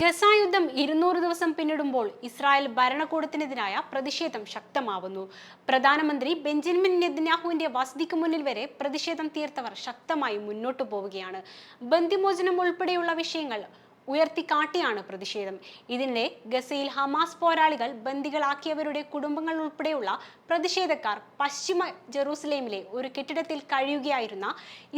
Gaza യുദ്ധം ഇരുന്നൂറ് ദിവസം പിന്നിടുമ്പോൾ ഇസ്രായേൽ ഭരണകൂടത്തിനെതിരായ പ്രതിഷേധം ശക്തമാവുന്നു. പ്രധാനമന്ത്രി ബെഞ്ചമിൻ നെതന്യാഹുവിന്റെ വസതിക്ക് മുന്നിൽ വരെ പ്രതിഷേധം തീർത്തവർ ശക്തമായി മുന്നോട്ടു പോവുകയാണ്. ബന്ദിമോചനം ഉൾപ്പെടെയുള്ള വിഷയങ്ങൾ ഉയർത്തിക്കാട്ടിയാണ് പ്രതിഷേധം. ഇതിനിടെ ഗസയിൽ ഹമാസ് പോരാളികൾ ബന്ദികളാക്കിയവരുടെ കുടുംബങ്ങൾ ഉൾപ്പെടെയുള്ള പ്രതിഷേധക്കാർ പശ്ചിമ ജെറൂസലേമിലെ ഒരു കെട്ടിടത്തിൽ കഴിയുകയായിരുന്ന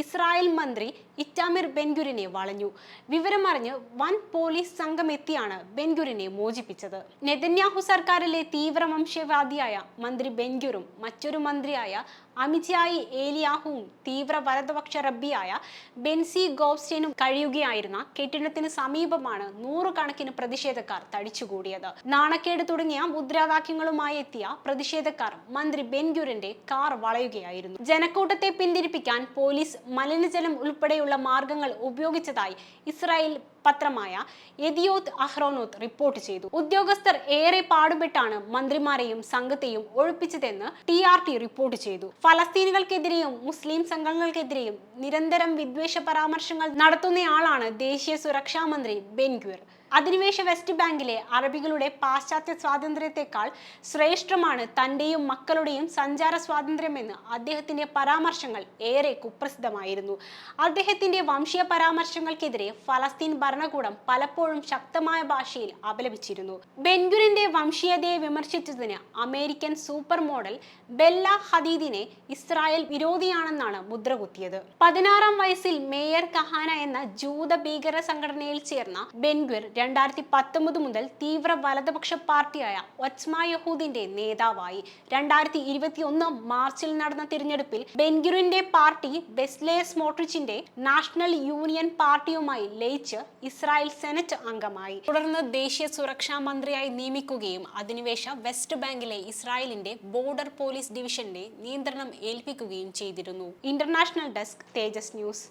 ഇസ്രായേൽ മന്ത്രി ഇറ്റാമിർ ബെൻഗുരിനെ വളഞ്ഞു. വിവരമറിഞ്ഞ് വൻ പോലീസ് സംഘം എത്തിയാണ് ബെൻഗുരിനെ മോചിപ്പിച്ചത്. നെതന്യാഹു സർക്കാരിലെ തീവ്ര വംശവാദിയായ മന്ത്രി ബെൻഗുറും മറ്റൊരു മന്ത്രിയായ അമിജായി ഏലിയാഹുവും തീവ്ര വലതുപക്ഷ റബ്ബിയായ ബെൻസി ഗോവ്സ്റ്റേനും കഴിയുകയായിരുന്ന കെട്ടിടത്തിന് സമീപമാണ് നൂറുകണക്കിന് പ്രതിഷേധക്കാർ തടിച്ചുകൂടിയത്. നാണക്കേട് തുടങ്ങിയ മുദ്രാവാക്യങ്ങളുമായി എത്തിയ പ്രതിഷേധക്കാർ മന്ത്രി ബെൻഗുരിന്റെ കാർ വളയുകയായിരുന്നു. ജനക്കൂട്ടത്തെ പിന്തിരിപ്പിക്കാൻ പോലീസ് മലിനജലം ഉൾപ്പെടെയുള്ള മാർഗങ്ങൾ ഉപയോഗിച്ചതായി ഇസ്രായേൽ പത്രമായ എതിയോത് അഹ്റോനോത്ത് റിപ്പോർട്ട് ചെയ്തു. ഉദ്യോഗസ്ഥർ ഏറെ പാടുപെട്ടാണ് മന്ത്രിമാരെയും സംഘത്തെയും ഒഴിപ്പിച്ചതെന്ന് ടി ആർ ടി റിപ്പോർട്ട് ചെയ്തു. ഫലസ്തീനുകൾക്കെതിരെയും മുസ്ലിം സംഘങ്ങൾക്കെതിരെയും നിരന്തരം വിദ്വേഷ പരാമർശങ്ങൾ നടത്തുന്നയാളാണ് ദേശീയ സുരക്ഷാ മന്ത്രി ബെൻഗ്വിർ. അധിനിവേശ വെസ്റ്റ് ബാങ്കിലെ അറബികളുടെ പാശ്ചാത്യ സ്വാതന്ത്ര്യത്തെക്കാൾ ശ്രേഷ്ഠമാണ് തന്റെയും മക്കളുടെയും സഞ്ചാര സ്വാതന്ത്ര്യമെന്ന് അദ്ദേഹത്തിന്റെ പരാമർശങ്ങൾ ഏറെ കുപ്രസിദ്ധമായിരുന്നു. അദ്ദേഹത്തിന്റെ വംശീയ പരാമർശങ്ങൾക്കെതിരെ ഫലസ്തീൻ ഭരണകൂടം പലപ്പോഴും ശക്തമായ ഭാഷയിൽ അപലപിച്ചിരുന്നു. ബെൻഗുരിന്റെ വംശീയതയെ വിമർശിച്ചതിന് അമേരിക്കൻ സൂപ്പർ മോഡൽ ബെല്ല ഹദീദിനെ ഇസ്രായേൽ വിരോധിയാണെന്നാണ് മുദ്രകുത്തിയത്. പതിനാറാം വയസ്സിൽ മേയർ കഹാന എന്ന ജൂത ഭീകര സംഘടനയിൽ ചേർന്ന ബെൻഗുർ രണ്ടായിരത്തി പത്തൊമ്പത് മുതൽ തീവ്ര വലതുപക്ഷ പാർട്ടിയായ ഒച്മ യഹൂദിന്റെ നേതാവായി. രണ്ടായിരത്തി ഇരുപത്തി ഒന്ന് മാർച്ചിൽ നടന്ന തിരഞ്ഞെടുപ്പിൽ ബെൻഗുറിന്റെ പാർട്ടി ബെസ്ലെ മോട്രിച്ചിന്റെ നാഷണൽ യൂണിയൻ പാർട്ടിയുമായി ലയിച്ച് ഇസ്രായേൽ സെനറ്റ് അംഗമായി. തുടർന്ന് ദേശീയ സുരക്ഷാ മന്ത്രിയായി നിയമിക്കുകയും അധിനിവേശ വെസ്റ്റ് ബാങ്കിലെ ഇസ്രായേലിന്റെ ബോർഡർ പോലീസ് ഡിവിഷന്റെ നിയന്ത്രണം ഏൽപ്പിക്കുകയും ചെയ്തിരുന്നു. International desk Thejas news.